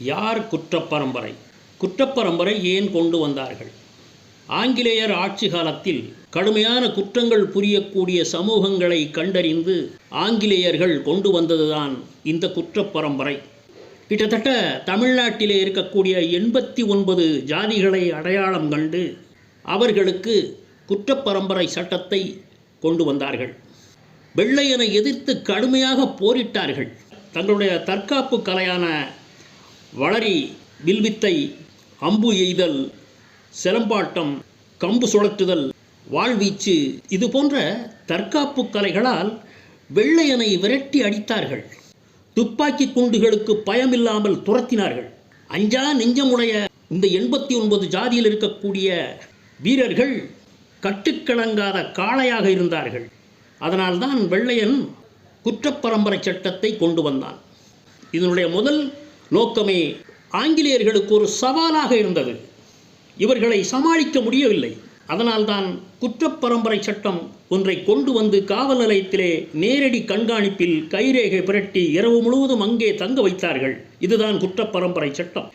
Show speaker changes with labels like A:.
A: யார் குற்றப்பரம்பரை? குற்றப்பரம்பரை ஏன் கொண்டு வந்தார்கள்? ஆங்கிலேயர் ஆட்சி காலத்தில் கடுமையான குற்றங்கள் புரியக்கூடிய சமூகங்களை கண்டறிந்து ஆங்கிலேயர்கள் கொண்டு வந்ததுதான் இந்த குற்றப்பரம்பரை. கிட்டத்தட்ட தமிழ்நாட்டிலே இருக்கக்கூடிய எண்பத்தி ஒன்பது ஜாதிகளை அடையாளம் கண்டு அவர்களுக்கு குற்றப்பரம்பரை சட்டத்தை கொண்டு வந்தார்கள். வெள்ளையனை எதிர்த்து கடுமையாக போரிட்டார்கள். தங்களுடைய தற்காப்பு கலையான வளரி வில்வித்தை அம்பு எய்தல் சிலம்பாட்டம் கம்பு சுழற்றுதல் வாழ்வீச்சு இது போன்ற தற்காப்பு கலைகளால் வெள்ளையனை விரட்டி அடித்தார்கள். துப்பாக்கி குண்டுகளுக்கு பயமில்லாமல் துரத்தினார்கள். அஞ்சா நெஞ்சமுடைய இந்த எண்பத்தி ஒன்பது ஜாதியில் இருக்கக்கூடிய வீரர்கள் கட்டுக்கிழங்காத காளையாக இருந்தார்கள். அதனால்தான் வெள்ளையன் குற்றப்பரம்பரை சட்டத்தை கொண்டு வந்தான். இதனுடைய முதல் நோக்கமே ஆங்கிலேயர்களுக்கு ஒரு சவாலாக இருந்தது. இவர்களை சமாளிக்க முடியவில்லை. அதனால்தான் குற்றப்பரம்பரை சட்டம் ஒன்றை கொண்டு வந்து காவல் நிலையத்திலே நேரடி கண்காணிப்பில் கைரேகை புரட்டி இரவு முழுவதும் அங்கே தங்க வைத்தார்கள். இதுதான் குற்றப்பரம்பரை சட்டம்.